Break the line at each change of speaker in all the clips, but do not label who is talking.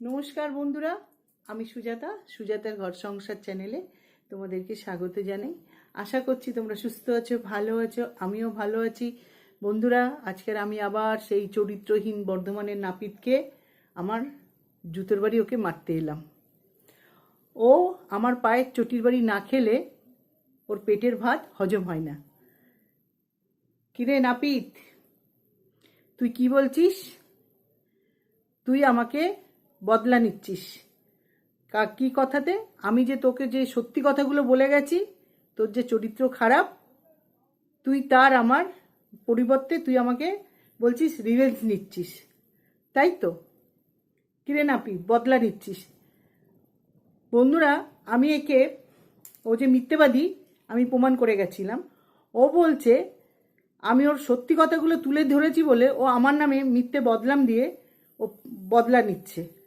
নমস্কার বন্ধুরা, আমি সুজাতা, সুজাতার ঘর সংসার চ্যানেলে তোমাদেরকে স্বাগত জানাই। আশা করছি তোমরা সুস্থ আছো, ভালো আছো, আমিও ভালো আছি। বন্ধুরা, আজকের আমি আবার সেই চরিত্রহীন বর্ধমানের নাপিতকে, আমার জুতোর বাড়ি ওকে মারতে এলাম। ও আমার পায়ের চটির বাড়ি না খেলে ওর পেটের ভাত হজম হয় না। কিরে নাপিত, তুই কি বলছিস? তুই আমাকে বদলা নিচ্ছিস। কা কথাতে? আমি যে তোকে যে সত্যি কথাগুলো বলে গেছি, তোর যে চরিত্র খারাপ, তুই তার আমার পরিবর্তে তুই আমাকে বলছিস রিভেঞ্জ নিচ্ছিস। তাই তো? কিরে নাপি, বদলা নিচ্ছিস। বন্ধুরা, আমি একে, ও যে মিথ্যেবাদী, আমি প্রমাণ করে গেছিলাম। ও বলছে, আমি ওর সত্যি কথাগুলো তুলে ধরেছি বলে ও আমার নামে মিথ্যে বদলাম দিয়ে ও বদলা নিচ্ছে।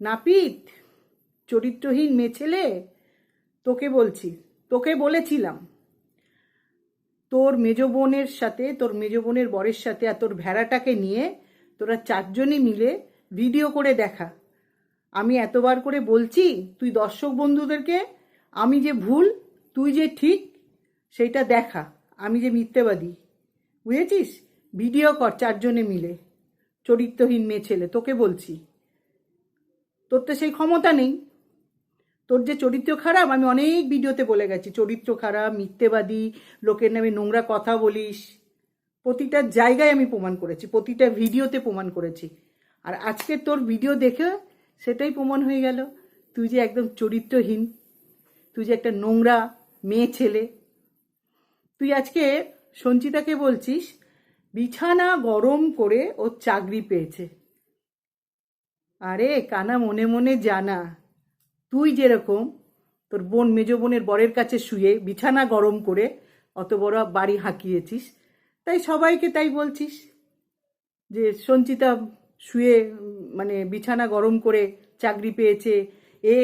নাপিত, চরিত্রহীন মেয়ে ছেলে, তোকে বলছি, তোকে বলেছিলাম। তোর মেজ বোনের সাথে, তোর মেজ বোনের বরের সাথে আর তোর ভেড়াটাকে নিয়ে তোরা চারজনে মিলে ভিডিও করে দেখা। আমি এতবার করে বলছি, তুই দর্শক বন্ধুদেরকে, আমি যে ভুল, তুই যে ঠিক, সেইটা দেখা। আমি যে মিথ্যেবাদী। বুঝেছিস? ভিডিও কর চারজনে মিলে। চরিত্রহীন মেয়ে ছেলে, তোকে বলছি। তোর তো সেই ক্ষমতা নেই। তোর যে চরিত্র খারাপ, আমি অনেক ভিডিওতে বলে গেছি, চরিত্র খারাপ, মিথ্যেবাদী, লোকের নামে নোংরা কথা বলিস। প্রতিটা জায়গায় আমি প্রমাণ করেছি, প্রতিটা ভিডিওতে প্রমাণ করেছি। আর আজকে তোর ভিডিও দেখে সেটাই প্রমাণ হয়ে গেল, তুই যে একদম চরিত্রহীন, তুই যে একটা নোংরা মেয়ে ছেলে। তুই আজকে সঞ্চিতাকে বলছিস, বিছানা গরম করে ও চাকরি পেয়েছে। আরে কানা মনে মনে জানা। তুই যেরকম তোর বোন মেজ বোনের বরের কাছে শুয়ে বিছানা গরম করে অত বড় বাড়ি হাঁকিয়েছিস, তাই সবাইকে তাই বলছিস যে সঞ্চিতা শুয়ে মানে বিছানা গরম করে চাকরি পেয়েছে, এ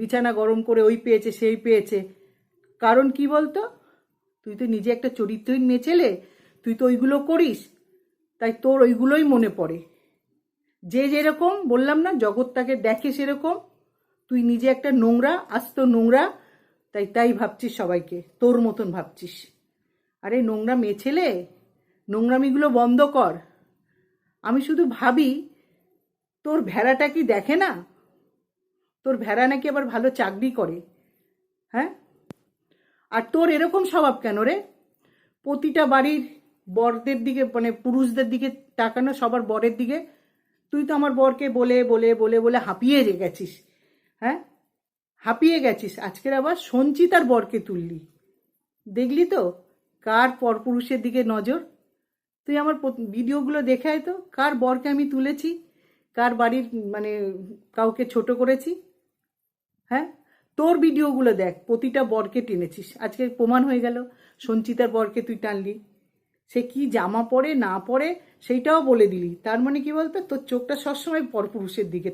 বিছানা গরম করে ওই পেয়েছে, সেই পেয়েছে। কারণ কি বলতো? তুই তো নিজে একটা চরিত্রহীন মেয়ে ছেলে, তুই তো ওইগুলো করিস, তাই তোর ওইগুলোই মনে পড়ে। যে যেরকম, বললাম না, জগৎটাকে দেখে সেরকম। তুই নিজে একটা নোংরা, আস্ত নোংরা, তাই তাই ভাবছিস সবাইকে, তোর মতন ভাবছিস। আরে, নোংরা মেয়ে ছেলে, নোংরামিগুলো বন্ধ কর। আমি শুধু ভাবি, তোর ভেড়াটা কি দেখে না? তোর ভেড়া নাকি আবার ভালো চাকরি করে হ্যাঁ? আর তোর এরকম স্বভাব কেন রে? প্রতিটা বাড়ির বরদের দিকে মানে পুরুষদের দিকে তাকানো, সবার বরের দিকে তুই তো আমার বরকে বলে বলে বলে বলে হাঁপিয়ে গেছিস হ্যাঁ? হাঁপিয়ে গেছিস। আজকের আবার সঞ্চিতার বরকে তুললি। দেখলি তো? কার পরপুরুষের দিকে নজর? তুই আমার ভিডিওগুলো দেখে তো। কার বরকে আমি তুলেছি? কার বাড়ির মানে কাউকে ছোট করেছি? হ্যাঁ? তোর ভিডিওগুলো দেখ, প্রতিটা বরকে টেনেছিস। আজকে প্রমাণ হয়ে গেল। সঞ্চিতার বরকে তুই টানলি। সে কি জামা পরে, না পরে, সেইটাও বলে দিলি। তার মানে কি বলতো? তোর চোখটা সবসময় পরপুরুষের দিকে।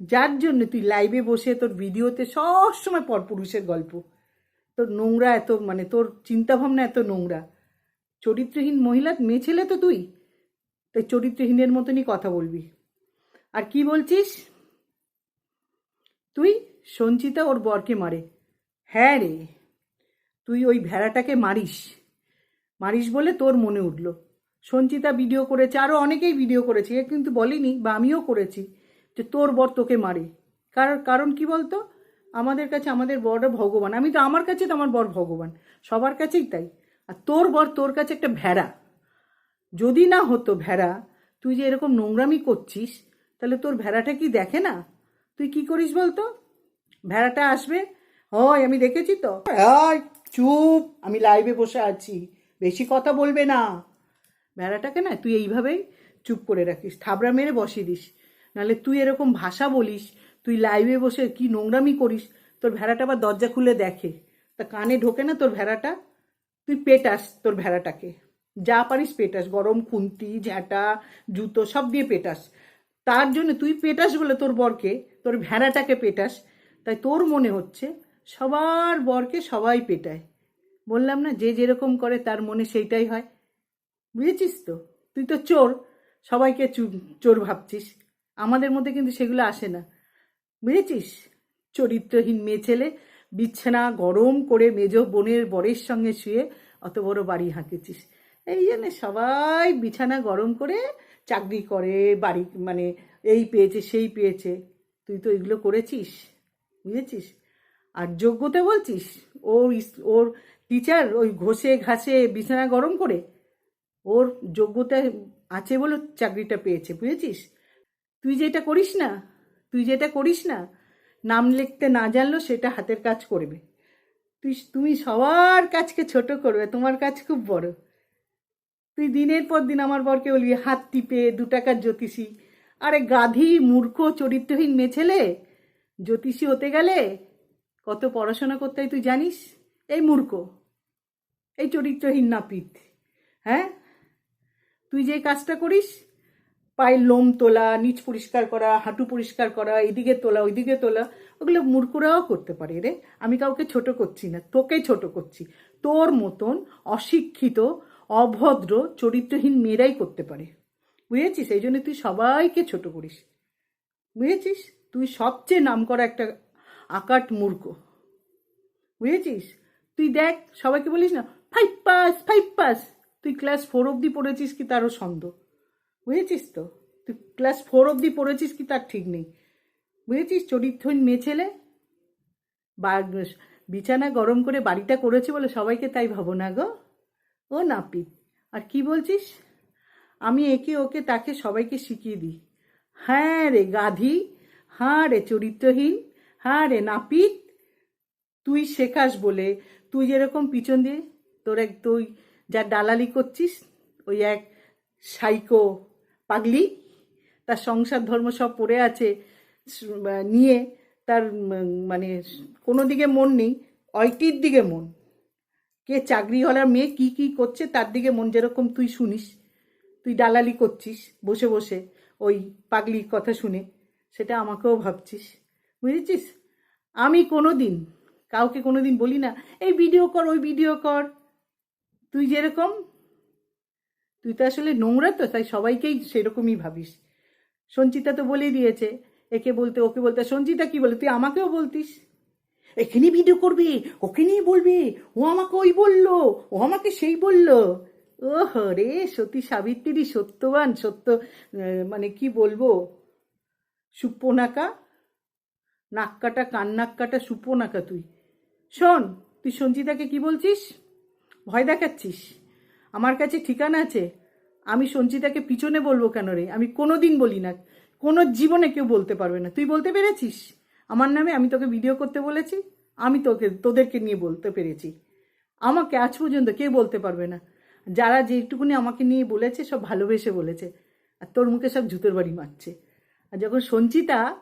যার জন্য তুই লাইভে বসে, তোর ভিডিওতে সবসময় পরপুরুষের গল্প। তোর নোংরা এত মানে তোর চিন্তাভাবনা এত নোংরা। চরিত্রহীন মহিলা, মেয়ে ছেলে তো তুই। তাই চরিত্রহীনের মতনই কথা বলবি। আর কি বলছিস? তুই সঞ্চিতা ওর বরকে মারে। হ্যাঁ রে, তুই ওই ভেড়াটাকে মারিস। মারিস বলে তোর মনে উঠল। সঞ্চিতা ভিডিও করেছে আরও অনেকেই ভিডিও করেছে, এ কিন্তু বলিনি বা আমিও করেছি যে তোর বর তোকে মারে। কারণ কারণ কি বলতো? আমাদের কাছে, আমাদের বরটা ভগবান। আমি তো আমার কাছে তো আমার বর ভগবান। সবার কাছেই তাই। আর তোর বর তোর কাছে একটা ভেড়া। যদি না হতো ভেড়া, তুই যে এরকম নোংরামি করছিস, তাহলে তোর ভেড়াটা কি দেখে না? তুই কি করিস বলতো? ভেড়াটা আসবে হয় আমি দেখেছি তো। চুপ, আমি লাইভে বসে আছি। বেশি কথা বলবে না। ভেড়াটাকে না তুই এইভাবেই চুপ করে রাখিস, থাবড়া মেরে বসিয়ে দিস। নাহলে তুই এরকম ভাষা বলিস, তুই লাইভে বসে কি নোংরামি করিস, তোর ভেড়াটা আবার দরজা খুলে দেখে। তা কানে ঢোকে না তোর ভেড়াটা? তুই পেটাস তোর ভেড়াটাকে। যা পারিস পেটাস গরম খুন্তি ঝ্যাঁটা জুতো সব দিয়ে পেটাস তার জন্য তুই পেটাস বলে তোর বরকে, তোর ভেড়াটাকে পেটাস তাই তোর মনে হচ্ছে সবার বরকে সবাই পেটায়। বললাম না, যে যেরকম করে তার মনে সেইটাই হয়। বুঝেছিস তো? তুই তো চোর, সবাইকে চোর ভাবছিস। আমাদের মধ্যে কিন্তু সেগুলো আসে না। বুঝেছিস? চরিত্রহীন মেয়ে ছেলে বিছানা গরম করে মেজ বোনের বরের সঙ্গে শুয়ে অত বড় বাড়ি হাঁকেছিস। এই জন্য সবাই বিছানা গরম করে চাকরি করে, বাড়ি মানে এই পেয়েছে, সেই পেয়েছে। তুই তো এগুলো করেছিস, বুঝেছিস? আর যোগ্যতা বলছিস? ওর ওর টিচার ওই ঘষে ঘাসে বিছানা গরম করে ওর যোগ্যতা আছে বলে চাকরিটা পেয়েছে, বুঝেছিস? তুই যেটা করিস না, তুই যেটা করিস না, নাম লিখতে না জানলেও সেটা হাতের কাজ করবে। তুই, তুমি সবার কাজকে ছোট করবে, তোমার কাজ খুব বড়। তুই দিনের পর দিন আমার বরকে বলবি, হাত টিপে, দু টাকার জ্যোতিষী। আরে গাধি, মূর্খ, চরিত্রহীন মেয়ে ছেলে, জ্যোতিষী হতে গেলে কত পড়াশোনা করতে হয় তুই জানিস? এই মূর্খ। এই চরিত্রহীন নাপিত। হ্যাঁ? তুই যে কাজটা করিস, পায়ের লোম তোলা, নিচ পরিষ্কার করা, হাঁটু পরিষ্কার করা, এদিকে তোলা, ওইদিকে তোলা, ওগুলো মূর্খরাও করতে পারে রে। আমি কাউকে ছোট করছি না, তোকে ছোট করছি। তোর মতন অশিক্ষিত, অভদ্র, চরিত্রহীন মেয়েরাই করতে পারে। বুঝেছিস? এই জন্য তুই সবাইকে ছোট করিস। বুঝেছিস? তুই সবচেয়ে নাম করা একটা আকাট মূর্খ। বুঝেছিস? তুই দেখ, সবাইকে বলিস না ফাইভ পাস ফাইভ পাস তুই ক্লাস ফোর অবধি পড়েছিস কি তারও সন্দেহ বুঝেছিস তো? তুই ক্লাস ফোর অবধি পড়েছিস কি তার ঠিক নেই? বুঝেছিস চরিত্রহীন মেয়ে ছেলে? বা বিছানা গরম করে বাড়িটা করেছে বলে সবাইকে তাই ভাবো না গো? ও নাপিত আর কি বলছিস? আমি একে ওকে তাকে সবাইকে শিখিয়ে দিই। হ্যাঁ রে গাধি। হ্যাঁ রে চরিত্রহীন। হ্যাঁ রে নাপিত। তুই শেখাস বলে। তুই যেরকম পিছন দিয়ে তোর এক তুই যা দালালি করছিস, ওই এক সাইকো পাগলি, তার সংসার ধর্ম সব পড়ে আছে নিয়ে তার মানে কোনো দিকে মন নেই অয়টির দিকে মন। কে চাকরিওয়ালার মেয়ে কি কি করছে, তার দিকে মন যেরকম তুই শুনিস, তুই দালালি করছিস, বসে বসে ওই পাগলির কথা শুনে, সেটা আমাকেও ভাবছিস, বুঝেছিস? আমি কোনো দিন কাউকে কোনো দিন বলি না, এই ভিডিও কর, ওই ভিডিও কর। তুই যেরকম, তুই তো আসলে নোংরা তো, তাই সবাইকেই সেরকমই ভাবিস। সঞ্চিতা তো বলেই দিয়েছে, একে বলতে ওকে বলতে, সঞ্চিতা কি বলে, তুই আমাকেও বলতিস? এখানে ভিডিও করবে, ওকে নিয়ে বলবে, ও আমাকে ওই বলল, ও আমাকে সেই বলল। ও রে, সতী সাবিত্রী, সত্যবান, সত্য মানে কি বলব? সুপ্পনাকা নাক কাটা, কান নাক কাটা সুপ্পনাকা তুই। শোন, তুই সঞ্চিতাকে কি বলছিস? ভয় দেখাচ্ছিস? আমার কাছে ঠিকানা আছে। আমি সঞ্চিতাকে পিছনে বলব কেন রে? আমি কোনো দিন বলি না। কোনো জীবনে কেউ বলতে পারবে না। তুই বলতে পেরেছিস? আমার নামে আমি তোকে ভিডিও করতে বলেছি। আমি তোকে, তোদেরকে নিয়ে বলতে পেরেছি। আমাকে আজ পর্যন্ত কেউ বলতে পারবে না। যারা যেটুকুনি আমাকে নিয়ে বলেছে, সব ভালোবেসে বলেছে। আর তোর মুখে সব জুতোর বাড়ি মারছে আর যখন সঞ্চিতা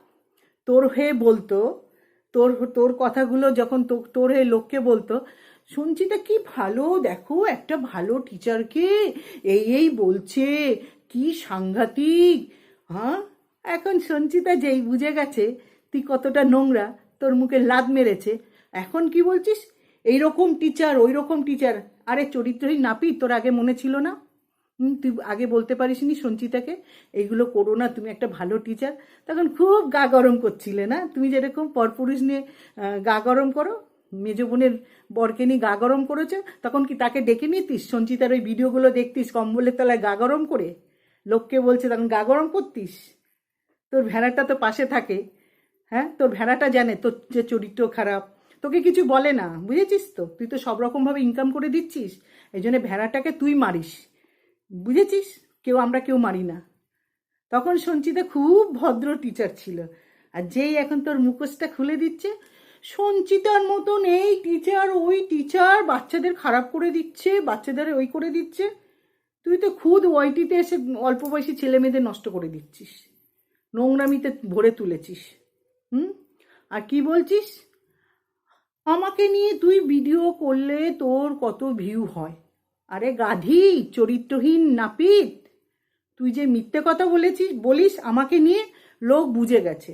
তোর হয়ে বলতো, তোর তোর কথাগুলো যখন তোর হয়ে লোককে বলতো সঞ্চিতা কি ভালো? দেখো, একটা ভালো টিচারকে এই এই বলছে। কি সাংঘাতিক হ্যাঁ? এখন সঞ্চিতা যেই বুঝে গেছে, তুই কতটা নোংরা, তোর মুখে লাদ মেরেছে। এখন কি বলছিস? এইরকম টিচার ওই রকম টিচার আরে চরিত্রহীন নাপি তোর আগে মনে ছিল না? তুই আগে বলতে পারিসনি সঞ্চিতাকে এইগুলো করো না, তুমি একটা ভালো টিচার তখন খুব গা গরম করছিলে না? তুমি যেরকম পরপুরুষ নিয়ে গা গরম করো মেজ বোনের বরকে নিয়ে গা গরম করেছে, তখন কি তাকে ডেকে নিতিস? সঞ্চিতার ওই ভিডিওগুলো দেখতিস, কম্বলের তলায় গা গরম করে? লোককে বলছে, তখন গা গরম করতিস? তোর ভেড়াটা তো পাশে থাকে। হ্যাঁ তোর ভেড়াটা জানে, তোর যে চরিত্র খারাপ। তোকে কিছু বলে না, বুঝেছিস তো? তুই তো সব রকমভাবে ইনকাম করে দিচ্ছিস। এই জন্য ভেড়াটাকে তুই মারিস। বুঝেছিস? কেউ আমরা কেউ মারি না। তখন সঞ্চিতা খুব ভদ্র টিচার ছিল। আর যেই এখন তোর মুখোশটা খুলে দিচ্ছে সঞ্চিতার মতন এই টিচার ওই টিচার বাচ্চাদের খারাপ করে দিচ্ছে, বাচ্চাদের ওই করে দিচ্ছে। তুই তো খুদ ওয়াইটিতে এসে অল্প বয়সী ছেলে মেয়েদের নষ্ট করে দিচ্ছিস। নোংরামিতে ভরে তুলেছিস। হুম? আর কি বলছিস? আমাকে নিয়ে তুই ভিডিও করলে তোর কত ভিউ হয়। আরে গাধি, চরিত্রহীন নাপিত। তুই যে মিথ্যে কথা বলেছিস, বলিস, আমাকে নিয়ে লোক বুঝে গেছে।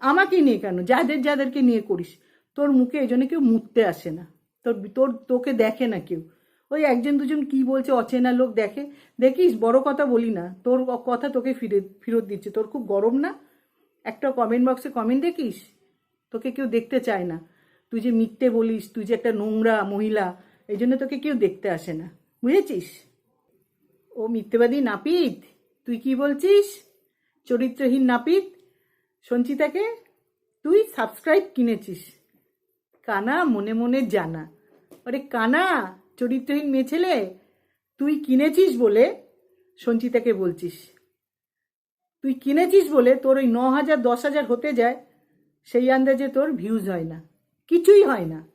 আমাকে নিয়ে কেন? যাদের, যাদেরকে নিয়ে করিস। তোর মুখে এই জন্য কেউ মুততে আসে না। তোর তোর, তোকে দেখে না কেউ। ওই একজন দুজন কি বলছে, অচেনা লোক দেখে। দেখিস, বড় কথা বলি না। তোর কথা তোকে ফিরে ফেরত দিচ্ছে। তোর খুব গরম না? একটা কমেন্ট বক্সে কমেন্ট দেখিস? তোকে কেউ দেখতে চায় না। তুই যে মিথ্যে বলিস, তুই যে একটা নোংরা মহিলা, এই জন্য তোকে কেউ দেখতে আসে না। বুঝেছিস? ও মিথ্যেবাদী নাপিত। তুই কি বলছিস? চরিত্রহীন নাপিত? সঞ্চিতাকে তুই সাবস্ক্রাইব কিনেছিস। কানা মনে মনে জানা। আরে, কানা, চরিত্রহীন মেয়ে ছেলে, তুই কিনেছিস বলে সঞ্চিতাকে বলছিস। তুই কিনেছিস বলে তোর ওই ন হাজার দশ হাজার হতে যায়, সেই আন্দাজে তোর ভিউজ হয় না। কিছুই হয় না।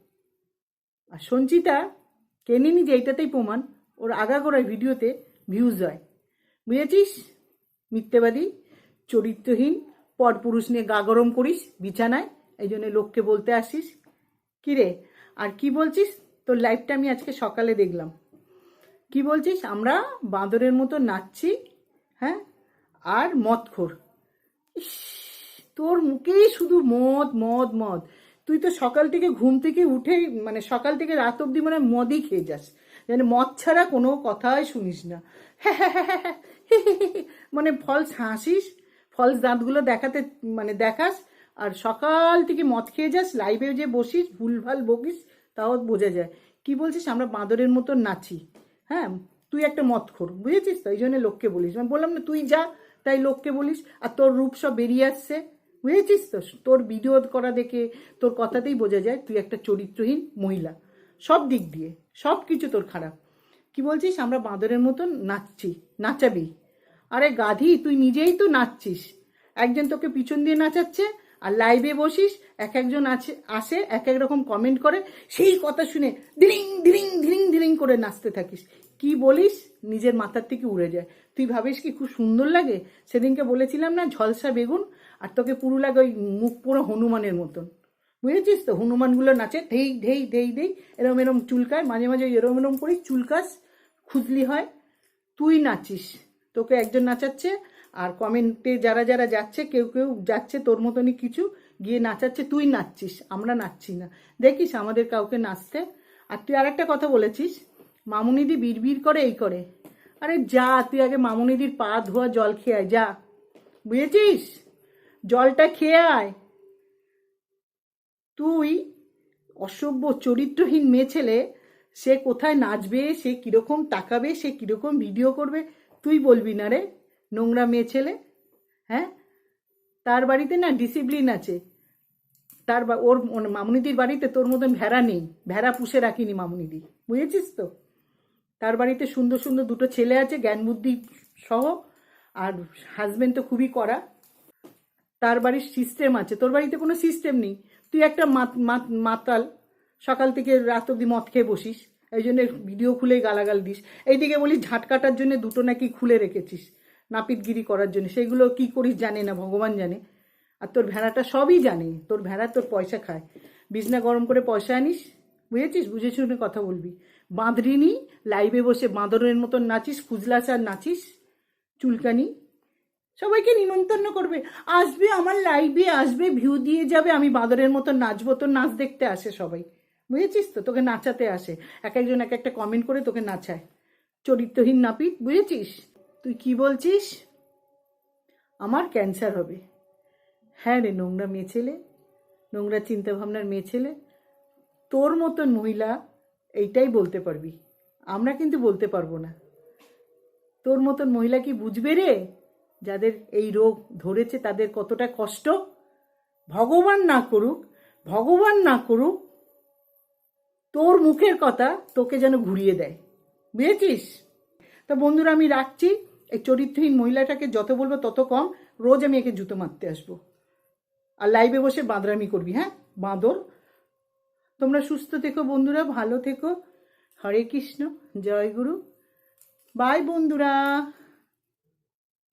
আর সঞ্চিতা কেনেনি যে এইটাতেই প্রমাণ, ওর আগাগোড়ায় ভিডিওতে ভিউজ হয়। বুঝেছিস? মিথ্যেবাদী, চরিত্রহীন, পরপুরুষ নিয়ে গা গরম করিস বিছানায়, এই জন্য লোককে বলতে আসিস। কিরে আর কি বলছিস তোর লাইফটা আমি আজকে সকালে দেখলাম কি বলছিস আমরা বাঁদরের মতো নাচছি হ্যাঁ আর মদখোর ইস, তোর মুখেই শুধু মদ মদ মদ তুই তো সকাল থেকে ঘুম থেকে উঠেই মানে সকাল থেকে রাত অবধি মানে মদই খেয়ে যাস মানে মদ ছাড়া কোনো কথাই শুনিস না মানে ফলস হাসিস ফলস দাঁতগুলো দেখাতে মানে দেখাস আর সকাল থেকে মদ খেয়ে যাস লাইভে যে বসিস, ভুলভাল বকিস, তাও বোঝা যায়। কি বলছিস? আমরা বাঁদরের মতো নাচি। হ্যাঁ তুই একটা মদ খোর, বুঝেছিস তো? এই জন্য লোককে বলিস। মানে বললাম না, তুই যা, তাই লোককে বলিস। আর তোর রূপ সব বেরিয়ে আসছে, বুঝেছিস তো? তোর ভিডিও করা দেখে তোর কথাতেই বোঝা যায়, তুই একটা চরিত্রহীন মহিলা। সব দিক দিয়ে, সব কিছু তোর খারাপ। কি বলছিস? আমরা বাঁদরের মতন নাচছি, নাচাবি। আরে গাধি, তুই নিজেই তো নাচছিস। একজন তোকে পিছন দিয়ে নাচাচ্ছে আর লাইভে বসিস, এক একজন আছে, আসে, এক এক রকম কমেন্ট করে, সেই কথা শুনে ধিরিং ধিরিং ধিরিং ধিরিং করে নাচতে থাকিস। কি বলিস? নিজের মাথার থেকে উড়ে যায়। তুই ভাবিস কি খুব সুন্দর লাগে? সেদিনকে বলেছিলাম না, ঝলসা বেগুন, আর তোকে পুরো লাগে ওই মুখ পুরো হনুমানের মতন। বুঝেছিস তো? হনুমানগুলো নাচে, ঢেই ঢেই ঢেই ঢেই, এরম এরম চুলকায়, মাঝে মাঝে এরম এরম করিস চুলকাস, খুজলি হয়। তুই নাচিস। তোকে একজন নাচাচ্ছে আর কমেন্টে যারা যারা যাচ্ছে, কেউ কেউ যাচ্ছে তোর মতনই কিছু, গিয়ে নাচাচ্ছে, তুই নাচছিস, আমরা নাচছি না। দেখিস আমাদের কাউকে নাচতে। আর তুই আর একটা কথা বলেছিস, মামুনিদি বিড়বিড় করে, এই করে। আরে যা, তুই আগে মামুনিদির পা ধোয়া জল খেয়ে আয়, যা। বুঝেছিস? জলটা খেয়ে আয়। তুই অসভ্য, চরিত্রহীন মেয়ে ছেলে, সে কোথায় নাচবে, সে কীরকম তাকাবে, সে কীরকম ভিডিও করবে, তুই বলবি না রে। নোংরা মেয়ে ছেলে হ্যাঁ? তার বাড়িতে না ডিসিপ্লিন আছে। তার ওর ওর মামুনিদির বাড়িতে তোর মতন ভেড়া নেই। ভেড়া পুষে রাখিনি মামুনিদি। বুঝেছিস তো? তার বাড়িতে সুন্দর সুন্দর দুটো ছেলে আছে, জ্ঞান বুদ্ধি সহ, আর হাজবেন্ড তো খুবই কড়া। তার বাড়ির সিস্টেম আছে। তোর বাড়িতে কোনো সিস্টেম নেই। তুই একটা মাত- মাত- মাতাল, সকাল থেকে রাত অব্দি মদ খেয়ে বসিস। এই জন্য ভিডিও খুলে গালাগাল দিস। এইদিকে বলিস ঝাঁট কাটার জন্য দুটো নাকি খুলে রেখেছিস। নাপিতগিরি করার জন্য। সেগুলো কি করিস জানে না, ভগবান জানে। আর তোর ভেড়াটা সবই জানে। তোর ভেড়া তোর পয়সা খায়। বিছনা গরম করে পয়সা আনিস, বুঝেছিস? বুঝে শুনে কথা বলবি। বাঁদরিনি লাইভে বসে বাঁদরের মতন নাচিস, ফুজলাস আর নাচিস, চুলকানি। সবাইকে নিমন্ত্রণ করবে। আসবে আমার লাইভে আসবে ভিউ দিয়ে যাবে। আমি বাদরের মতো নাচবো, তোর নাচ দেখতে আসে সবাই। বুঝেছিস তো? তোকে নাচাতে আসে। এক একজন এক একটা কমেন্ট করে তোকে নাচায়। চরিত্রহীন নাপিত, বুঝেছিস? তুই কি বলছিস? আমার ক্যান্সার হবে। হ্যাঁ রে, নোংরা মেয়ে ছেলে, নোংরা চিন্তাভাবনার মেয়ে ছেলে। তোর মতন মহিলা এইটাই বলতে পারবি। আমরা কিন্তু বলতে পারব না। তোর মতন মহিলা কি বুঝবে রে? যাদের এই রোগ ধরেছে, তাদের কতটা কষ্ট? ভগবান না করুক, ভগবান না করুক, তোর মুখের কথা তোকে যেন ঘুরিয়ে দেয়। বুঝেছিস? তো বন্ধুরা, আমি রাখছি। এই চরিত্রহীন মহিলাটাকে যত বলব তত কম রোজ আমি একে জুতো মারতে আসব। আর লাইভে বসে বাঁদরামি করবি হ্যাঁ? বাঁদর। তোমরা সুস্থ থেকো বন্ধুরা, ভালো থেকো। হরে কৃষ্ণ, জয় গুরু। বাই বন্ধুরা।